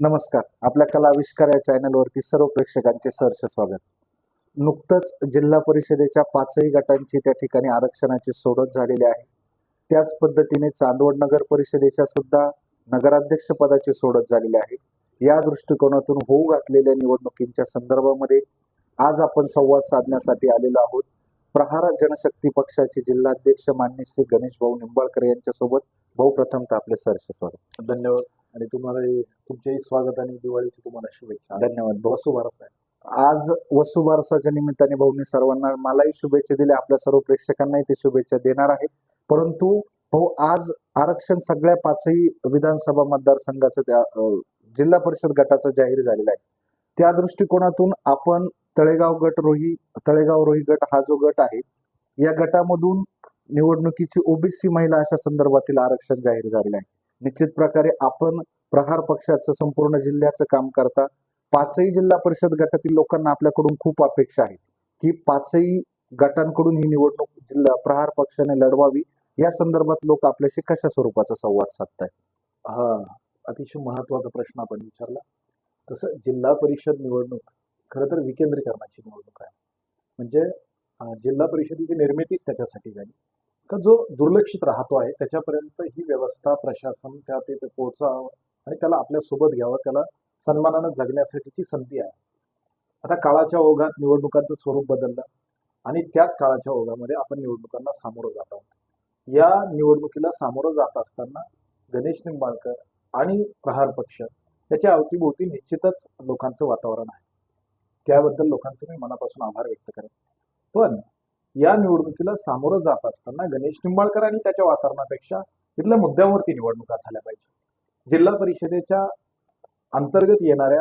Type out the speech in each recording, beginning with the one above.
नमस्कार. आपल्या कला आविष्कार या चॅनलवरती सर्व प्रेक्षकांचे सहर्ष स्वागत. नुकतंच जिल्हा परिषदेच्या पाचही गटांची त्या ठिकाणी आरक्षणाची सोडत झालेली आहे. त्याच पद्धतीने चांदवड नगर परिषदेच्या सुद्धा नगराध्यक्ष पदाची सोडत झालेली आहे. या दृष्टिकोनातून होऊ घातलेल्या निवडणुकींच्या संदर्भामध्ये आज आपण संवाद साधण्यासाठी आलेलो आहोत. प्रहार जनशक्ती पक्षाचे जिल्हाध्यक्ष मान्य श्री गणेश भाऊ निंबाळकर यांच्यासोबत भाऊ प्रथमतः आपले सहर्ष स्वागत. धन्यवाद. आणि तुम्हाला तुमचेही स्वागत आणि दिवाळीची तुम्हाला शुभेच्छा. धन्यवाद. वसू बारस आज वसुबारसाच्या निमित्ताने भाऊनी सर्वांना मलाही शुभेच्छा दिल्या. आपल्या सर्व प्रेक्षकांनाही ते शुभेच्छा देणार आहेत. परंतु भाऊ आज आरक्षण सगळ्या पाचही विधानसभा मतदारसंघाचं त्या जिल्हा परिषद गटाचं जाहीर झालेलं आहे. त्या दृष्टिकोनातून आपण तळेगाव गट रोही तळेगाव रोही गट हा जो गट आहे या गटामधून निवडणुकीची ओबीसी महिला अशा संदर्भातील आरक्षण जाहीर झालेलं आहे. निश्चित प्रकारे आपण प्रहार पक्षाचं संपूर्ण जिल्ह्याचं काम करता. पाचही जिल्हा परिषद गटातील लोकांना आपल्याकडून खूप अपेक्षा आहे की पाचही गटांकडून ही निवडणूक जिल्हा प्रहार पक्षाने लढवावी. या संदर्भात लोक आपल्याशी कशा स्वरूपाचा संवाद साधताय हा अतिशय महत्त्वाचा प्रश्न आपण विचारला. तसं जिल्हा परिषद निवडणूक खरं तर विकेंद्रीकरणाची निवडणूक आहे. म्हणजे जिल्हा परिषदेची निर्मितीच त्याच्यासाठी झाली. का जो दुर्लक्षित राहतो आहे त्याच्यापर्यंत ही व्यवस्था प्रशासन त्या ते पोहोचावं आणि त्याला आपल्यासोबत घ्यावं त्याला सन्मानानं जगण्यासाठीची संधी आहे. आता काळाच्या ओघात निवडणुकांचं स्वरूप बदललं आणि त्याच काळाच्या ओघामध्ये आपण निवडणुकांना सामोरं जात आहोत. या निवडणुकीला सामोरं जात असताना गणेश निंबाळकर आणि प्रहार पक्ष याच्या अवतीभोवती निश्चितच लोकांचं वातावरण आहे. त्याबद्दल लोकांचे मी मनापासून आभार व्यक्त करेन. पण या निवडणुकीला सामोरं जात असताना गणेश निंबाळकर आणि त्याच्या वातावरणापेक्षा इथल्या मुद्द्यावरती निवडणुका झाल्या पाहिजे. जिल्हा परिषदेच्या अंतर्गत येणाऱ्या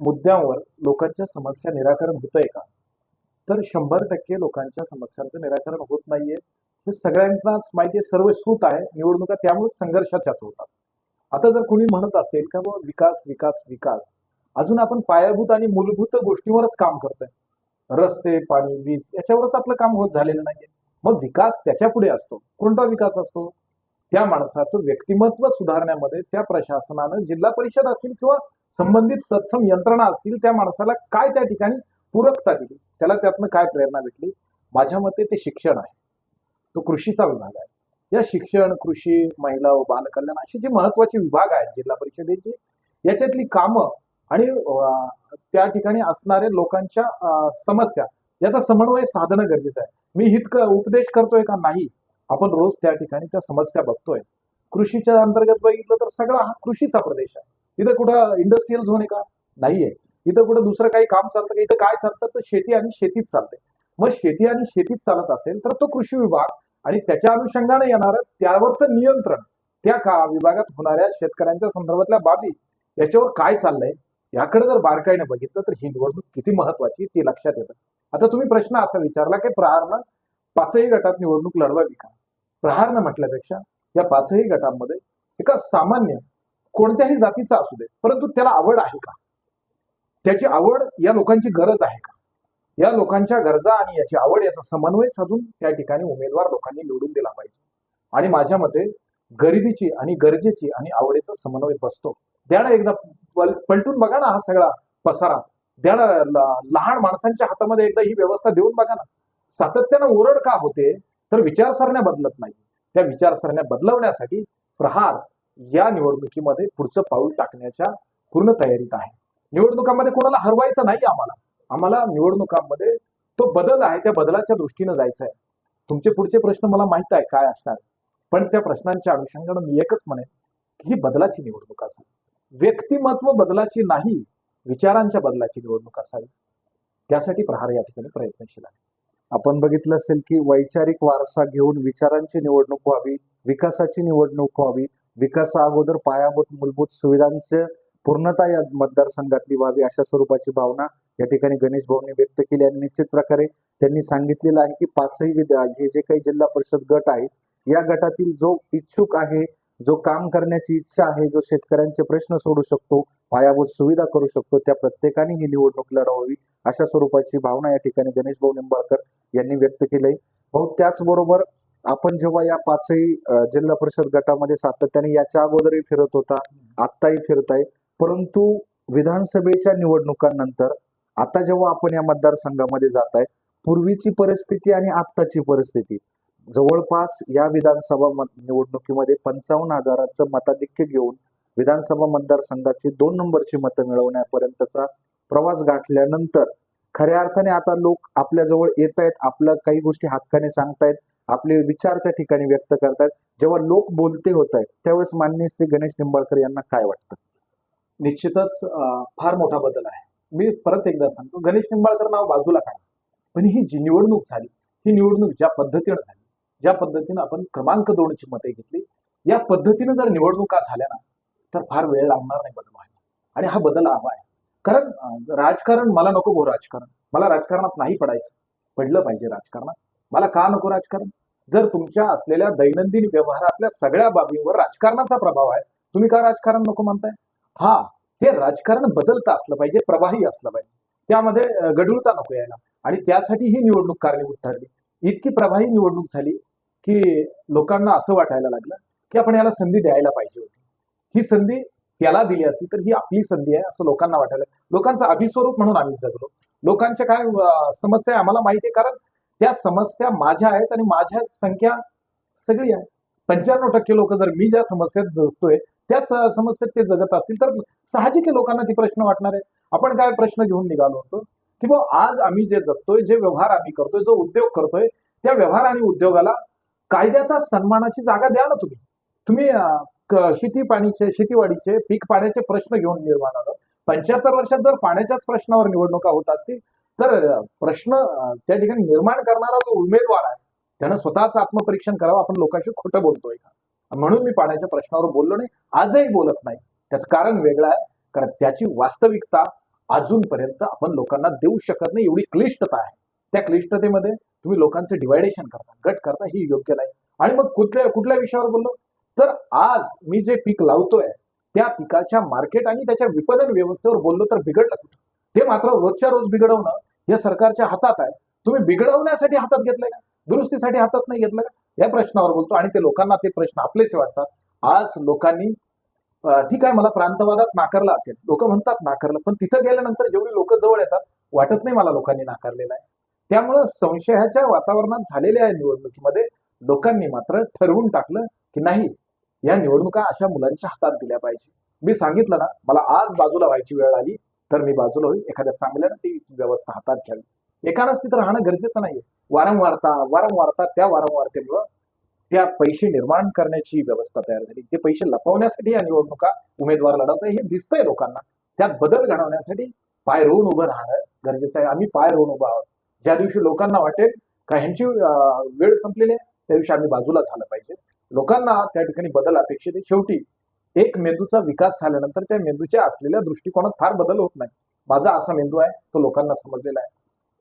मुद्द्यांवर लोकांच्या समस्या निराकरण होतंय का? तर शंभर टक्के लोकांच्या समस्यांचं निराकरण होत नाहीये. हे सगळ्यांनाच माहिती आहे सर्व सूत आहे. निवडणुका त्यामुळे संघर्षाच्याच होतात. आता जर कोणी म्हणत असेल का बाबा विकास विकास विकास. अजून आपण पायाभूत आणि मूलभूत गोष्टीवरच काम करतोय. रस्ते पाणी वीज याच्यावरच आपलं काम होत झालेलं नाहीये. मग विकास त्याच्या पुढे असतो. कोणता विकास असतो? त्या माणसाचं व्यक्तिमत्व सुधारण्यामध्ये त्या प्रशासनानं जिल्हा परिषद असतील किंवा संबंधित तत्सम यंत्रणा असतील त्या माणसाला काय त्या ठिकाणी पूरकता दिली? त्याला त्यातनं काय प्रेरणा भेटली? माझ्या मते ते शिक्षण आहे. तो कृषीचा विभाग आहे. या शिक्षण कृषी महिला व बालकल्याण अशी जे महत्त्वाचे विभाग आहेत जिल्हा परिषदेची याच्यातली कामं आणि त्या ठिकाणी असणाऱ्या लोकांच्या समस्या याचा समन्वय साधणं गरजेचं आहे. मी इतकं उपदेश करतोय का? नाही. आपण रोज त्या ठिकाणी त्या समस्या बघतोय. कृषीच्या अंतर्गत बघितलं तर सगळा हा कृषीचा प्रदेश आहे. इथं कुठं इंडस्ट्रीयल झोन आहे का? नाहीये. इथं कुठं दुसरं काही काम चालतं का? इथं काय चालतं? तर शेती आणि शेतीच चालते. मग शेती आणि शेतीच चालत असेल तर तो कृषी विभाग आणि त्याच्या अनुषंगाने येणारं त्यावरचं नियंत्रण त्या का विभागात होणाऱ्या शेतकऱ्यांच्या संदर्भातल्या बाबी याच्यावर काय चाललंय? याकडे जर बारकाईने बघितलं तर ही निवडणूक किती महत्वाची ती लक्षात येतं. आता तुम्ही प्रश्न असा विचारला की प्रहारनं पाचही गटात निवडणूक लढवावी का? प्रहारनं म्हटल्यापेक्षा या पाचही गटांमध्ये एका सामान्य कोणत्याही जातीचा असू दे परंतु त्याला आवड आहे का? त्याची आवड या लोकांची गरज आहे का? या लोकांच्या गरजा आणि याची आवड याचा समन्वय साधून त्या ठिकाणी उमेदवार लोकांनी निवडून दिला पाहिजे. आणि माझ्या मते गरिबीची आणि गरजेची आणि आवडीचा समन्वय बसतो. द्या एकदा पलटून बघा ना हा सगळा पसारा. द्या ना लहान माणसांच्या हातामध्ये एकदा ही व्यवस्था देऊन बघा ना. सातत्यानं ओरड का होते तर विचारसरण्या बदलत नाही. त्या विचारसरण्या बदलवण्यासाठी प्रहार या निवडणुकीमध्ये पुढचं पाऊल टाकण्याच्या पूर्ण तयारीत आहे. निवडणुकांमध्ये कोणाला हरवायचं नाही आम्हाला. आम्हाला निवडणुकांमध्ये तो बदल आहे त्या बदलाच्या दृष्टीनं जायचं आहे तुमचे पुढचे प्रश्न मला माहीत आहे काय असणार. पण त्या प्रश्नांच्या अनुषंगानं मी एकच म्हणेन की ही बदलाची निवडणूक असेल. व्यक्तिमत्व बदलाची नाही विचारांच्या बदलाची निवडणूक असावी. त्यासाठी प्रहार या ठिकाणी प्रयत्नशील आहे. आपण बघितलं असेल की वैचारिक वारसा घेऊन विचारांची निवडणूक व्हावी विकासाची निवडणूक व्हावी विकासा अगोदर पायाभूत मूलभूत सुविधांचे पूर्णता या मतदारसंघातली व्हावी अशा स्वरूपाची भावना या ठिकाणी गणेश भाऊंनी व्यक्त केली आणि निश्चित प्रकारे त्यांनी सांगितलेलं आहे की पाचही विद्या हे जे काही जिल्हा परिषद गट आहे या गटातील जो इच्छुक आहे जो काम करण्याची इच्छा आहे जो शेतकऱ्यांचे प्रश्न सोडू शकतो पायाभूत सुविधा करू शकतो त्या प्रत्येकाने ही निवडणूक लढवावी अशा स्वरूपाची भावना या ठिकाणी गणेश भाऊ निंबाळकर यांनी व्यक्त केलंय. भाऊ त्याचबरोबर आपण जेव्हा या पाचही जिल्हा परिषद गटामध्ये सातत्याने याच्या अगोदरही फिरत होता आत्ताही फिरताय. परंतु विधानसभेच्या निवडणुकांनंतर आता जेव्हा आपण या मतदारसंघामध्ये जात आहे पूर्वीची परिस्थिती आणि आत्ताची परिस्थिती जवळपास या विधानसभा निवडणुकीमध्ये पंचावन्न हजाराचं मताधिक्य घेऊन विधानसभा मतदारसंघाची दोन नंबरची मतं मिळवण्यापर्यंतचा प्रवास गाठल्यानंतर खऱ्या अर्थाने आता लोक आपल्या जवळ येत आहेत आपल्या काही गोष्टी हक्काने सांगतायत आपले विचार त्या ठिकाणी व्यक्त करतायत. जेव्हा लोक बोलते होत आहेत त्यावेळेस माननीय श्री गणेश निंबाळकर यांना काय वाटतं? निश्चितच फार मोठा बदल आहे. मी परत एकदा सांगतो गणेश निंबाळकर नाव बाजूला काढा. पण ही जी निवडणूक झाली ही निवडणूक ज्या पद्धतीनं झाली ज्या पद्धतीनं आपण क्रमांक दोनची मते घेतली या पद्धतीनं जर निवडणुका झाल्या ना तर फार वेळ लागणार नाही बदल व्हायला. आणि हा बदल हवा आहे. कारण राजकारण मला नको भाऊ राजकारण. मला राजकारणात नाही पडायचं. पडलं पाहिजे राजकारणात. मला का नको राजकारण? जर तुमच्या असलेल्या दैनंदिन व्यवहारातल्या सगळ्या बाबींवर राजकारणाचा प्रभाव आहे तुम्ही का राजकारण नको म्हणताय हा ते राजकारण बदलतं असलं पाहिजे प्रवाही असलं पाहिजे. त्यामध्ये गढुळता गढूळता नको यायला. आणि त्यासाठी ही निवडणूक कारणीभूत ठरली. इतकी प्रभावी निवडणूक झाली की लोकांना असं वाटायला लागलं की आपण याला संधी द्यायला पाहिजे होती. ही संधी त्याला दिली असती तर ही आपली संधी आहे असं लोकांना वाटायला लोकांचं अभिस्वरूप म्हणून आम्ही जगलो. लोकांच्या काय समस्या आहे आम्हाला माहिती आहे कारण त्या समस्या माझ्या आहेत आणि माझ्या संख्या सगळी आहे. पंच्याण्णव टक्के लोक जर मी ज्या समस्येत जगतोय त्याच समस्येत ते जगत असतील तर साहजिक लोकांना ती प्रश्न वाटणार आहे. आपण काय प्रश्न घेऊन निघालो होतो? की बा आज आम्ही जे जगतोय जे व्यवहार आम्ही करतोय जो उद्योग करतोय त्या व्यवहार आणि उद्योगाला कायद्याचा सन्मानाची जागा द्या ना तुम्ही. तुम्ही शेती पाणीचे शेतीवाडीचे पीक पाण्याचे प्रश्न घेऊन निर्माण आलं पंच्याहत्तर वर्षात जर पाण्याच्याच प्रश्नावर निवडणुका होत असतील तर प्रश्न त्या ठिकाणी निर्माण करणारा जो उमेदवार आहे त्यानं स्वतःच आत्मपरीक्षण करावं. आपण लोकांशी खोटं बोलतोय का? म्हणून मी पाण्याच्या प्रश्नावर बोललो नाही. आजही बोलत नाही. त्याचं कारण वेगळं आहे. कारण त्याची वास्तविकता अजूनपर्यंत आपण लोकांना देऊ शकत नाही. एवढी क्लिष्टता आहे. त्या क्लिष्टतेमध्ये तुम्ही लोकांचं डिवायडेशन करता गट करता ही योग्य नाही. आणि मग कुठल्या कुठल्या विषयावर बोललो? तर आज मी जे पीक लावतोय त्या पिकाच्या मार्केट आणि त्याच्या विपणन व्यवस्थेवर बोललो तर बिघडलं कुठं? ते मात्र रोजच्या रोज बिघडवणं हे सरकारच्या हातात आहे. तुम्ही बिघडवण्यासाठी हातात घेतलंय का? दुरुस्तीसाठी हातात नाही घेतलं का? या प्रश्नावर बोलतो आणि ते लोकांना ते प्रश्न आपलेसे वाटतात. आज लोकांनी ठीक आहे मला प्रांतवादात नाकारलं असेल. लोक म्हणतात नाकारलं पण तिथं गेल्यानंतर जेवढी लोक जवळ येतात वाटत नाही मला लोकांनी नाकारलेलं आहे. त्यामुळं संशयाच्या वातावरणात झालेल्या या निवडणुकीमध्ये लोकांनी मात्र ठरवून टाकलं की नाही या निवडणुका अशा मुलांच्या हातात दिल्या पाहिजे. मी सांगितलं ना मला आज बाजूला व्हायची वेळ आली तर मी बाजूला होईल. एखाद्या चांगल्यानं ती व्यवस्था हातात घ्यावी. एकानंच तिथं राहणं गरजेचं नाहीये. वारंवारता वारंवारता त्या वारंवारतेमुळं त्या पैसे निर्माण करण्याची व्यवस्था तयार झाली. ते पैसे लपवण्यासाठी या निवडणुका उमेदवार लढवतोय हे दिसतंय लोकांना. त्यात बदल घडवण्यासाठी पाय रोवून उभं राहणं गरजेचं आहे. आम्ही पाय रोवून उभं आहोत. ज्या दिवशी लोकांना वाटेल का ह्यांची वेळ संपलेली आहे त्या दिवशी आम्ही बाजूला झालं पाहिजे. लोकांना त्या ठिकाणी बदल अपेक्षित आहे. शेवटी एक मेंदूचा विकास झाल्यानंतर त्या मेंदूच्या असलेल्या दृष्टिकोनात फार बदल होत नाही. माझा असा मेंदू आहे तो लोकांना समजलेला आहे.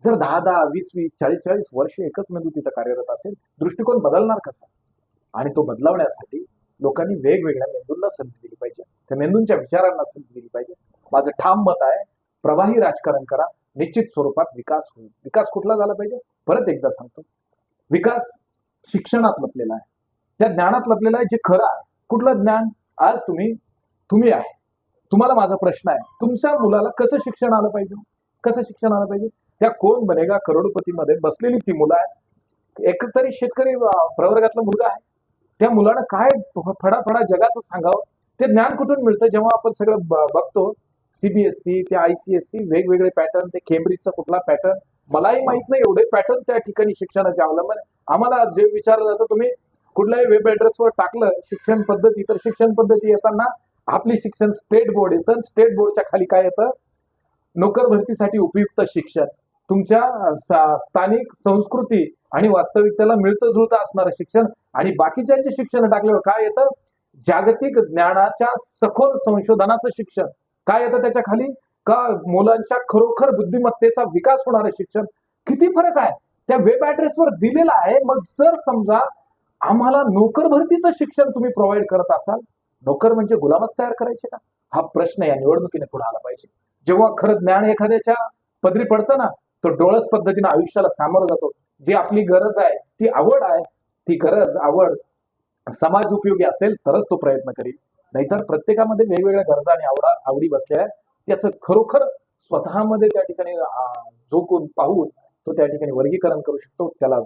जर दहा दहा वीस वीस चाळीस चाळीस वर्ष एकच मेंदू तिथं कार्यरत असेल दृष्टिकोन बदलणार कसा? आणि तो बदलवण्यासाठी लोकांनी वेगवेगळ्या मेंदूंना संधी दिली पाहिजे. त्या मेंदूंच्या विचारांना संधी दिली पाहिजे. माझं ठाम मत आहे प्रवाही राजकारण करा निश्चित स्वरूपात विकास होईल. विकास कुठला झाला पाहिजे? परत एकदा सांगतो. विकास शिक्षणात लपलेला आहे. त्या ज्ञानात लपलेला आहे जे खरं आहे. कुठलं ज्ञान? आज तुम्ही तुम्ही आहे. तुम्हाला माझा प्रश्न आहे. तुमच्या मुलाला कसं शिक्षण आलं पाहिजे? कसं शिक्षण आलं पाहिजे? त्या कोण बनेगा? करोडपतीमध्ये बसलेली ती मुलं आहेत. एकतरी शेतकरी प्रवर्गातला मुलगा आहे. त्या मुलानं काय फडाफडा जगाचं सांगावं? ते ज्ञान कुठून मिळतं? जेव्हा आपण सगळं ब- बघतो सीबीएसई ते आयसीएसई वेगवेगळे पॅटर्न ते केम्ब्रिजचा कुठला पॅटर्न मलाही माहीत नाही एवढे पॅटर्न त्या ठिकाणी शिक्षणाचे अवलंबन आम्हाला जे विचारलं जातं तुम्ही कुठल्याही वेब ॲड्रेसवर टाकलं शिक्षण पद्धती तर शिक्षण पद्धती येताना आपली शिक्षण स्टेट बोर्ड येतं स्टेट बोर्डच्या खाली काय येतं? नोकर भरतीसाठी उपयुक्त शिक्षण. तुमच्या स्थानिक संस्कृती आणि वास्तविकतेला मिळतं जुळतं असणारं शिक्षण आणि बाकीच्यांचे शिक्षण टाकल्यावर काय येतं? जागतिक ज्ञानाच्या सखोल संशोधनाचं शिक्षण. काय येतं त्याच्याखाली? का मुलांच्या खरोखर बुद्धिमत्तेचा विकास होणारं शिक्षण किती फरक आहे? त्या वेब ऍड्रेसवर दिलेला आहे. मग जर समजा आम्हाला नोकर भरतीचं शिक्षण तुम्ही प्रोव्हाइड करत असाल नोकर म्हणजे गुलामच तयार करायचे का? हा प्रश्न या निवडणुकीने पुढे आला पाहिजे. जेव्हा खरं ज्ञान एखाद्याच्या पदरी पडतं ना तो डोळस पद्धतीने आयुष्याला सामोरं जातो. जी आपली गरज आहे ती आवड आहे ती गरज आवड समाज उपयोगी असेल तरच तो प्रयत्न करील. नाहीतर प्रत्येकामध्ये वेगवेगळ्या गरजा आणि आवडा आवडी बसल्या त्याचं खरोखर स्वतःमध्ये त्या ठिकाणी जो कोण पाहून तो त्या ठिकाणी वर्गीकरण करू शकतो. त्याला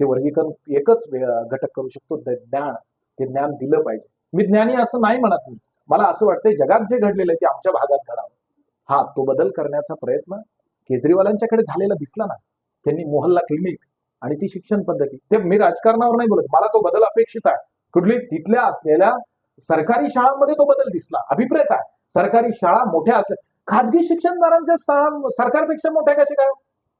ते वर्गीकरण एकच घटक करू शकतो. ते ज्ञान ते ज्ञान दिलं पाहिजे. मी ज्ञानी असं नाही म्हणत मी. मला असं वाटतंय जगात जे घडलेलं आहे ते आमच्या भागात घडावं. हा तो बदल करण्याचा प्रयत्न केजरीवालांच्याकडे झालेला दिसला ना. त्यांनी मोहल्ला क्लिनिक आणि ती शिक्षण पद्धती. ते मी राजकारणावर नाही बोलत. मला तो बदल अपेक्षित आहे. कुठली? तिथल्या असलेल्या सरकारी शाळांमध्ये तो बदल दिसला. अभिप्रेत आहे. सरकारी शाळा मोठ्या असल्या खाजगी शिक्षणदारांच्या शाळा सरकारपेक्षा मोठ्या कशा काय?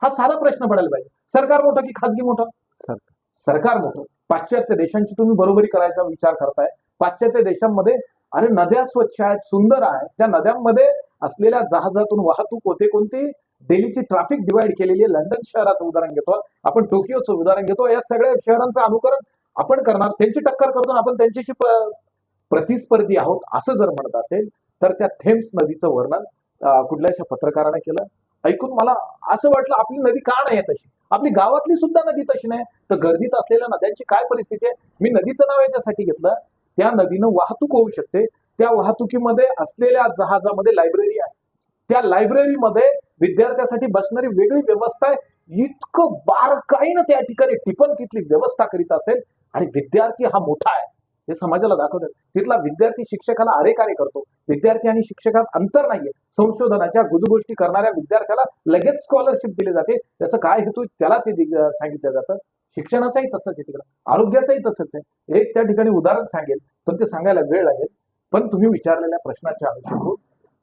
हा साधा प्रश्न पडायला पाहिजे. सरकार मोठं की खाजगी मोठं? सरकार. सरकार मोठं. पाश्चात्य देशांची तुम्ही बरोबरी करायचा विचार करताय. पाश्चात्य देशांमध्ये अरे नद्या स्वच्छ आहेत सुंदर आहेत. त्या नद्यांमध्ये असलेल्या जहाजातून वाहतूक होते कोणती? डेलीची ट्रॅफिक डिवाइड केलेली आहे. लंडन शहराचं उदाहरण घेतो. आपण टोकियोचं उदाहरण घेतो. या सगळ्या शहरांचं अनुकरण आपण करणार. त्यांची टक्कर करतो आपण त्यांच्याशी प्रतिस्पर्धी आहोत असं जर म्हणत असेल तर त्या थेम्स नदीचं वर्णन कुठल्याशा पत्रकारानं केलं? ऐकून मला असं वाटलं आपली नदी का नाही आहे तशी? आपली गावातली सुद्धा नदी तशी नाही. तर गर्दीत असलेल्या नद्यांची काय परिस्थिती आहे? मी नदीचं नाव याच्यासाठी घेतलं. त्या नदीनं वाहतूक होऊ शकते. त्या वाहतुकीमध्ये असलेल्या जहाजामध्ये लायब्ररी आहे. त्या लायब्ररीमध्ये विद्यार्थ्यासाठी बसणारी वेगळी व्यवस्था आहे. इतकं बारकाईनं त्या ठिकाणी टिपण तिथली व्यवस्था करीत असेल आणि विद्यार्थी हा मोठा आहे. हे समाजाला दाखवतात. तिथला विद्यार्थी शिक्षकाला अरे कार्य करतो. विद्यार्थी आणि शिक्षकात अंतर नाहीये. संशोधनाच्या गुजगोष्टी करणाऱ्या विद्यार्थ्याला लगेच स्कॉलरशिप दिली जाते. त्याचं काय हेतू त्याला ते सांगितलं जातं. शिक्षणाचाही तसंच आहे तिकडं. आरोग्याचंही तसंच आहे. एक त्या ठिकाणी उदाहरण सांगेल पण ते सांगायला वेळ लागेल. पण तुम्ही विचारलेल्या प्रश्नाच्या अनुषंगाने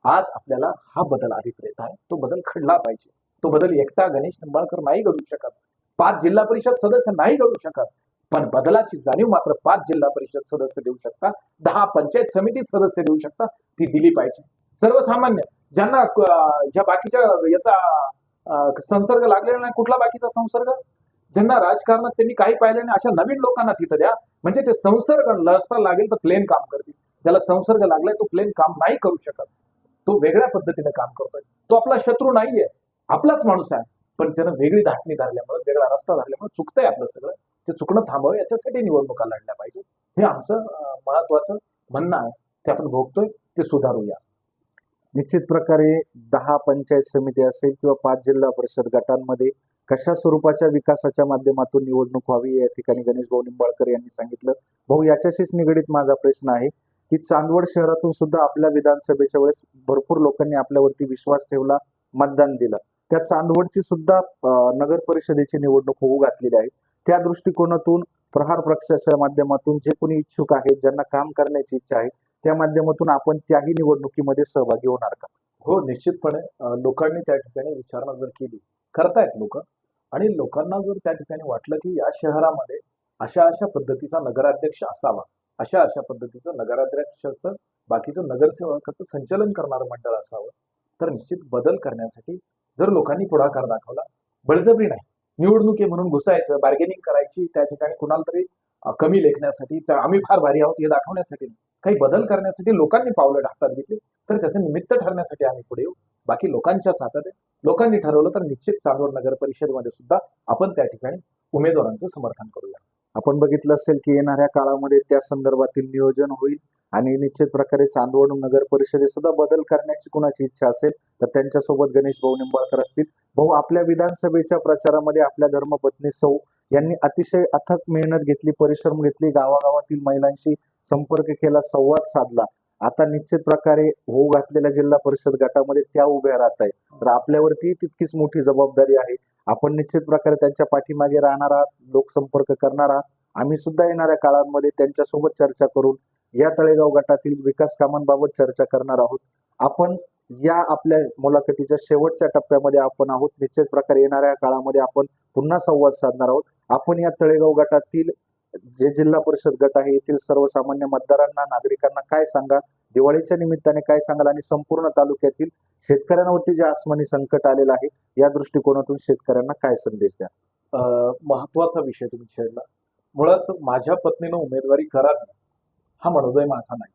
आज आपल्याला हा बदल अभिप्रेत आहे. तो बदल खडला पाहिजे. तो बदल एकटा गणेश निंबाळकर नाही घडू शकत. पाच जिल्हा परिषद सदस्य नाही घडू शकत. पण बदलाची जाणीव मात्र पाच जिल्हा परिषद सदस्य देऊ शकतात दहा पंचायत समिती सदस्य देऊ शकतात ती दिली पाहिजे. सर्वसामान्य ज्यांना ह्या बाकीच्या याचा संसर्ग लागलेला नाही कुठला बाकीचा संसर्ग? ज्यांना राजकारणात त्यांनी काही पाहिलं नाही अशा नवीन लोकांना तिथं द्या. म्हणजे ते संसर्ग लसता लागेल तर प्लेन काम करतील. ज्याला संसर्ग लागलाय तो प्लेन काम नाही करू शकत. तो वेगळ्या पद्धतीने काम करतोय. तो आपला शत्रू नाहीये. आपलाच माणूस आहे. पण त्यानं वेगळी धाटणी धरल्यामुळे वेगळा रस्ता धरल्यामुळे चुकतंय आपलं सगळं. ते चुकणं थांबावं याच्यासाठी निवडणुका लढल्या पाहिजे हे आमचं महत्वाचं म्हणणं आहे. ते आपण भोगतोय ते सुधारूया. निश्चित प्रकारे दहा पंचायत समिती असेल किंवा पाच जिल्हा परिषद गटांमध्ये कशा स्वरूपाच्या विकासाच्या माध्यमातून निवडणूक व्हावी या ठिकाणी गणेश भाऊ निंबाळकर यांनी सांगितलं. भाऊ याच्याशीच निगडीत माझा प्रश्न आहे की चांदवड शहरातून सुद्धा आपल्या विधानसभेच्या वेळेस भरपूर लोकांनी आपल्यावरती विश्वास ठेवला मतदान दिलं. त्या चांदवडची सुद्धा नगर परिषदेची निवडणूक होऊ घातलेली आहे. त्या दृष्टिकोनातून प्रहार पक्षाच्या माध्यमातून जे कोणी इच्छुक आहेत ज्यांना काम करण्याची इच्छा आहे त्या माध्यमातून आपण त्याही निवडणुकीमध्ये सहभागी होणार का? हो निश्चितपणे. लोकांनी त्या ठिकाणी विचारणा जर केली करतायत लोक. आणि लोकांना जर त्या ठिकाणी वाटलं की या शहरामध्ये अशा अशा पद्धतीचा नगराध्यक्ष असावा अशा अशा पद्धतीचं नगराध्यक्षाचं बाकीचं नगरसेवकाचं संचलन करणारं मंडळ असावं तर निश्चित बदल करण्यासाठी जर लोकांनी पुढाकार दाखवला बळजबरी नाही. निवडणुकी म्हणून घुसायचं बार्गेनिंग करायची त्या ठिकाणी कुणाला तरी कमी लेखण्यासाठी तर आम्ही फार भारी आहोत हे दाखवण्यासाठी काही बदल करण्यासाठी लोकांनी पावलं हातात घेतली तर त्याचं निमित्त ठरण्यासाठी आम्ही पुढे येऊ. बाकी लोकांच्याच हातात आहे. लोकांनी ठरवलं तर निश्चित चांदवड नगर परिषदेमध्ये सुद्धा आपण त्या ठिकाणी उमेदवारांचं समर्थन करूया. आपण बघितलं असेल की येणाऱ्या काळामध्ये त्या संदर्भातील नियोजन होईल. आणि निश्चित प्रकारे चांदवड नगर परिषदेत सुद्धा बदल करण्याची कुणाची इच्छा असेल तर त्यांच्यासोबत गणेश भाऊ निंबाळकर असतील. भाऊ आपल्या विधानसभेच्या प्रचारामध्ये आपल्या धर्मपत्नी सौ यांनी अतिशय अथक मेहनत घेतली परिश्रम घेतली गावागावातील महिलांशी संपर्क केला संवाद साधला. आता निश्चित प्रकारे होऊ घातलेल्या जिल्हा परिषद गटामध्ये त्या उभ्या राहत आहे तर आपल्यावरती तितकीच मोठी जबाबदारी आहे. आपण निश्चित प्रकारे त्यांच्या पाठीमागे राहणारा लोकसंपर्क करणारा आम्ही सुद्धा येणाऱ्या काळांमध्ये त्यांच्यासोबत चर्चा करून या तळेगाव गटातील विकास कामांबाबत चर्चा करणार आहोत. आपण या आपल्या मुलाखतीच्या शेवटच्या टप्प्यामध्ये आपण आहोत. निश्चित प्रकारे येणाऱ्या काळामध्ये आपण पुन्हा संवाद साधणार आहोत. आपण या तळेगाव गटातील जे जिल्हा परिषद गट आहे येथील सर्वसामान्य मतदारांना नागरिकांना काय सांगा दिवाळीच्या निमित्ताने काय सांगाल आणि संपूर्ण तालुक्यातील शेतकऱ्यांवरती जे आसमानी संकट आलेलं आहे या दृष्टिकोनातून शेतकऱ्यांना काय संदेश द्या? महत्त्वाचा विषय तुम्ही छेडला. मुळात माझ्या पत्नीनं उमेदवारी करावी. हा मनोदय माझा नाही.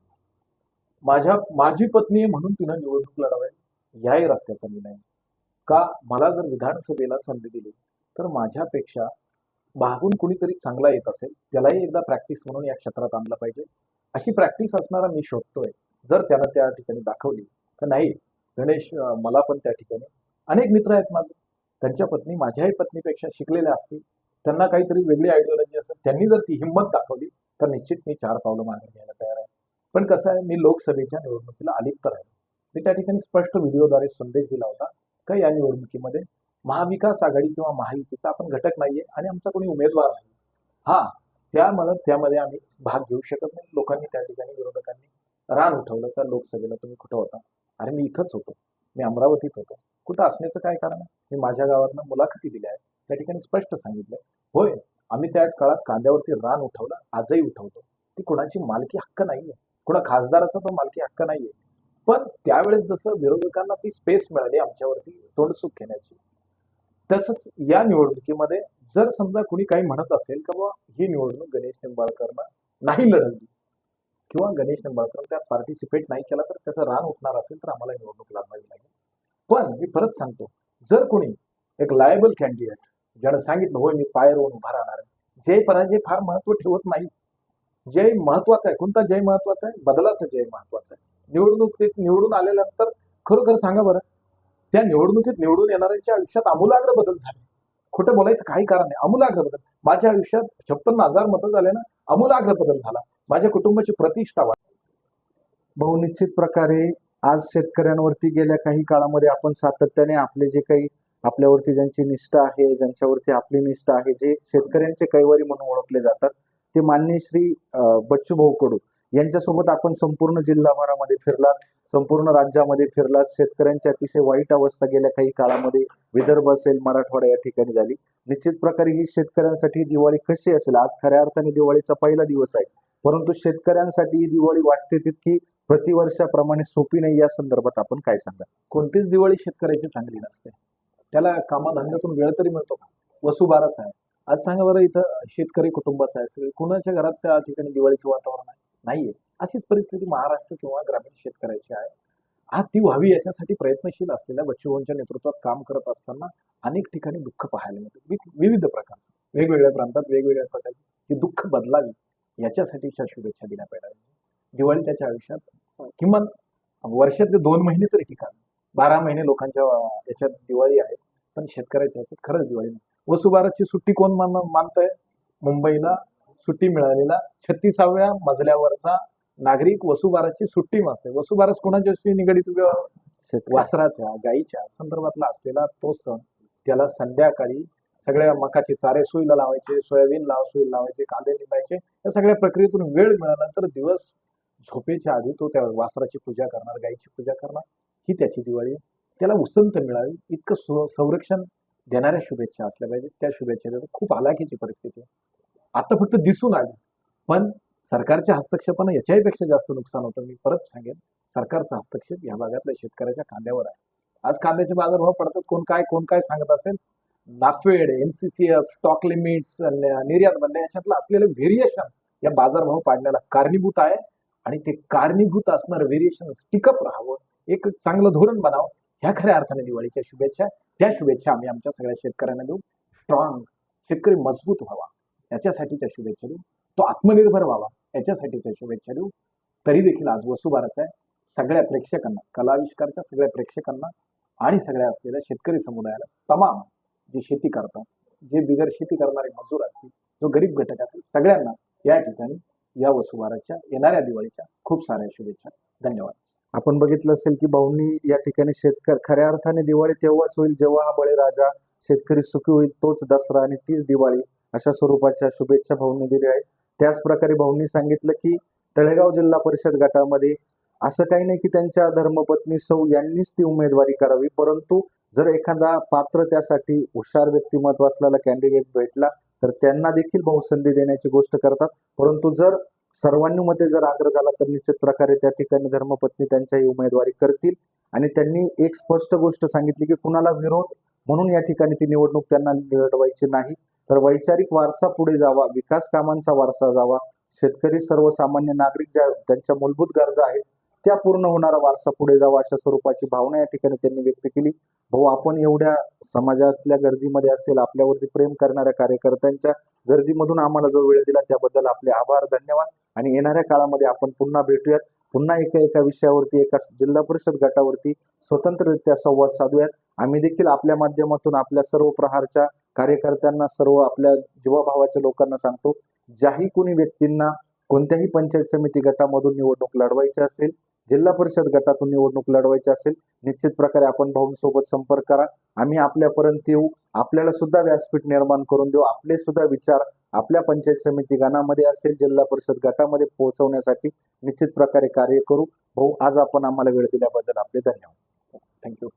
माझ्या माझी पत्नी आहे म्हणून तिनं निवडणूक लढवावी याही रस्त्याचा मी नाही का? मला जर विधानसभेला संधी दिली तर माझ्यापेक्षा भागून कुणीतरी चांगला येत असेल. त्यालाही एकदा प्रॅक्टिस म्हणून या क्षेत्रात आणलं पाहिजे. अशी प्रॅक्टिस असणारा मी शोधतोय. जर त्यानं त्या ठिकाणी दाखवली तर नाही. गणेश मला पण त्या ठिकाणी. अनेक मित्र आहेत माझे. त्यांच्या पत्नी माझ्याही पत्नीपेक्षा शिकलेल्या असतील. त्यांना काहीतरी वेगळी आयडिओलॉजी असेल. त्यांनी जर ती हिंमत दाखवली तर निश्चित मी चार पावलं मागे घ्यायला तयार आहे. पण कसं आहे मी लोकसभेच्या निवडणुकीला अलिप्त राहिलो. मी त्या ठिकाणी स्पष्ट व्हिडिओद्वारे संदेश दिला होता का या निवडणुकीमध्ये महाविकास आघाडी किंवा महायुतीचा आपण घटक नाहीये आणि आमचा कोणी उमेदवार नाही. हा त्यामध्ये त्यामध्ये आम्ही भाग घेऊ शकत नाही. लोकांनी त्या ठिकाणी विरोधकांनी रान उठवलं का लोकसभेला तुम्ही कुठं होता? अरे मी इथंच होतो. मी अमरावतीत होतो. कुठं असण्याचं काय कारण आहे? मी माझ्या गावातनं मुलाखती दिल्या आहेत. त्या ठिकाणी स्पष्ट सांगितलं होय आम्ही त्या काळात कांद्यावरती रान उठवलं आजही उठवतो. ती कोणाची मालकी हक्क नाहीये. कोणा खासदाराचा पण मालकी हक्क नाहीये. पण त्यावेळेस जसं विरोधकांना ती स्पेस मिळाली आमच्यावरती तोंडसुख घेण्याची तसंच या निवडणुकीमध्ये जर समजा कुणी काही म्हणत असेल का बाबा ही निवडणूक गणेश निंबाळकरनं नाही लढवली किंवा गणेश निंबाळकर त्यात पार्टिसिपेट नाही केला तर त्याचं रान उठणार असेल तर आम्हाला निवडणूक लढवावी लागेल. पण मी परत सांगतो जर कोणी एक लायबल कॅन्डिडेट ज्यानं सांगितलं होय मी पाय रोवून उभा राहणार आहे जय पराजय फार महत्त्व ठेवत नाही. जय महत्त्वाचा आहे. कोणता जय महत्त्वाचा आहे? बदलाचा जय महत्त्वाचा आहे. निवडणुकीत निवडून आल्यानंतर खरोखर सांगा बरं. त्या निवडणुकीत निवडून येणाऱ्यांच्या आयुष्यात आमूलाग्र बदल झाले. खोटं बोलायचं काही कारण नाही. आमूलाग्र बदल. माझ्या आयुष्यात छप्पन्न हजार मतं झाले ना आमूलाग्र बदल झाला. माझ्या कुटुंबाची प्रतिष्ठा वाढली बहुनिश्चित प्रकारे आज शेतकऱ्यांवरती गेल्या काही काळामध्ये आपण सातत्याने आपले जे काही आपल्यावरती ज्यांची निष्ठा आहे ज्यांच्यावरती आपली निष्ठा आहे जे शेतकऱ्यांचे कैवारी म्हणून ओळखले जातात ते माननीय श्री बच्चूभाऊ बच्चू भाऊ कडू यांच्यासोबत आपण संपूर्ण जिल्हाभरामध्ये फिरलात संपूर्ण राज्यामध्ये फिरलात. शेतकऱ्यांची अतिशय वाईट अवस्था गेल्या काही काळामध्ये विदर्भ असेल मराठवाडा या ठिकाणी झाली. निश्चित प्रकारे ही शेतकऱ्यांसाठी दिवाळी कशी असेल? आज खऱ्या अर्थाने दिवाळीचा पहिला दिवस आहे. परंतु शेतकऱ्यांसाठी ही दिवाळी वाटते तितकी प्रतिवर्षाप्रमाणे सोपी नाही या संदर्भात आपण काय सांगा कोणतीच दिवाळी शेतकऱ्याची चांगली नसते. त्याला कामाधंद्यातून वेळ तरी मिळतो का? वसुबारस आहे आज सांगा बरं इथं शेतकरी कुटुंबाचं आहे सगळे कुणाच्या घरात त्या ठिकाणी दिवाळीचं वातावरण आहे? नाहीये. अशीच परिस्थिती महाराष्ट्र किंवा ग्रामीण शेतकऱ्याची आहे. आज ती व्हावी याच्यासाठी प्रयत्नशील असलेल्या बच्चूभाऊंच्या नेतृत्वात काम करत असताना अनेक ठिकाणी दुःख पाहायला मिळतं. विविध प्रकारचं. वेगवेगळ्या प्रांतात वेगवेगळ्या प्रकारची ती दुःख बदलावी याच्यासाठीच्या शुभेच्छा दिल्या पाहिजे दिवाळी त्याच्या आयुष्यात किमान वर्षातले दोन महिने तरी ठिकाण बारा महिने लोकांच्या याच्यात दिवाळी आहे पण शेतकऱ्याच्या ह्याच्यात खरंच दिवाळी नाही. वसुबारसची सुट्टी कोण मान मानतंय? मुंबईला सुट्टी मिळालेला छत्तीसाव्या मजल्यावरचा नागरिक वसुबारसची सुट्टी मानते वसुबारस कोणाच्याशी निगडीत वासराच्या गाईच्या संदर्भातला असलेला तो सण. त्याला संध्याकाळी सगळ्या मकाचे चारे सोयीला लावायचे सोयाबीन लाव सोयी लावायचे कांदे निंबायचे या सगळ्या प्रक्रियेतून वेळ मिळाल्यानंतर दिवस झोपेच्या आधी तो त्या वासराची पूजा करणार गाईची पूजा करणार. ही त्याची दिवाळी आहे. त्याला उसंत मिळावी इतकं सु- संरक्षण देणाऱ्या शुभेच्छा असल्या पाहिजेत. त्या शुभेच्छा देतो खूप हालाकीची परिस्थिती आहे. आता फक्त दिसून आली. पण सरकारच्या हस्तक्षेपानं याच्याहीपेक्षा जास्त नुकसान होतं मी परत सांगेन. सरकारचा हस्तक्षेप या भागातल्या शेतकऱ्याच्या कांद्यावर आहे. आज कांद्याचे बाजारभाव पडतात. कोण काय कोण काय सांगत असेल? नाफेड एनसीसीएफ स्टॉक लिमिट्स निर्यात बंद याच्यातलं असलेलं व्हेरिएशन या बाजारभाव पाडण्याला कारणीभूत आहे. आणि ते कारणीभूत असणारं व्हेरिएशन टिकप राहावं. एक चांगलं धोरण बनावं. ह्या खऱ्या अर्थाने दिवाळीच्या शुभेच्छा. त्या शुभेच्छा आम्ही आमच्या सगळ्या शेतकऱ्यांना देऊ. स्ट्रॉंग शेतकरी मजबूत व्हावा. याच्यासाठीच्या शुभेच्छा देऊ. तो आत्मनिर्भर व्हावा. याच्यासाठीच्या शुभेच्छा देऊ. तरी देखील आज वसुबारस आहे. सगळ्या प्रेक्षकांना कलाविष्कारच्या सगळ्या प्रेक्षकांना आणि सगळ्या असलेल्या शेतकरी समुदायाला तमाम जे शेती करतात जे बिगर शेती करणारे मजूर असतील जो गरीब घटक असेल सगळ्यांना या ठिकाणी या वसुबाराच्या येणाऱ्या दिवाळीच्या खूप साऱ्या शुभेच्छा. धन्यवाद. आपण बघितलं असेल की भाऊंनी या ठिकाणी शेतकरी खऱ्या अर्थाने दिवाळी तेव्हाच होईल जेव्हा हा बळीराजा शेतकरी सुखी होईल तोच दसरा आणि तीच दिवाळी अशा स्वरूपाच्या शुभेच्छा भाऊंनी दिल्या आहेत. त्याच प्रकारे भाऊंनी सांगितलं की तळेगाव जिल्हा परिषद गटामध्ये असं काही नाही की त्यांच्या धर्मपत्नी सौ यांनीच ती उमेदवारी करावी परंतु जर एखादा पात्र त्यासाठी हुशार व्यक्तिमत्व असलेला कॅन्डिडेट भेटला तर त्यांना देखील भाऊ संधी देण्याची गोष्ट करतात. परंतु जर सर्वांनुमते जर आग्रह झाला तर निश्चित प्रकारे त्या ठिकाणी धर्मपत्नी त्यांच्याही उमेदवारी करतील. आणि त्यांनी एक स्पष्ट गोष्ट सांगितली की कुणाला विरोध म्हणून या ठिकाणी ती निवडणूक त्यांना लढवायची नाही. तर वैचारिक वारसा पुढे जावा विकास कामांचा वारसा जावा. शेतकरी सर्वसामान्य नागरिक ज्या त्यांच्या मूलभूत गरजा आहेत त्या पूर्ण होणारा वारसा पुढे जावा अशा स्वरूपाची भावना या ठिकाणी त्यांनी व्यक्त केली. भाऊ आपण एवढ्या समाजातल्या गर्दीमध्ये असेल आपल्यावरती प्रेम करणाऱ्या कार्यकर्त्यांच्या गर्दीमधून आम्हाला जो वेळ दिला त्याबद्दल आपले आभार धन्यवाद. आणि येणाऱ्या काळामध्ये आपण पुन्हा भेटूयात. पुन्हा एका एका विषयावरती एका जिल्हा परिषद गटावरती स्वतंत्ररित्या संवाद साधूयात. आम्ही देखील आपल्या माध्यमातून आपल्या सर्व प्रहारच्या कार्यकर्त्यांना सर्व आपल्या जीवाभावाच्या लोकांना सांगतो ज्याही कोणी व्यक्तींना कोणत्याही पंचायत समिती गटामधून निवडणूक लढवायची असेल जिल्हा परिषद गटातून निवडणूक लढवायची असेल निश्चित प्रकारे आपण भाऊंसोबत संपर्क करा. आम्ही आपल्यापर्यंत येऊ. आपल्याला सुद्धा व्यासपीठ निर्माण करून देऊ. आपले सुद्धा विचार आपल्या पंचायत समिती गणामध्ये असेल जिल्हा परिषद गटामध्ये पोहोचवण्यासाठी निश्चित प्रकारे कार्य करू. भाऊ आज आपण आम्हाला वेळ दिल्याबद्दल आपले धन्यवाद. थँक्यू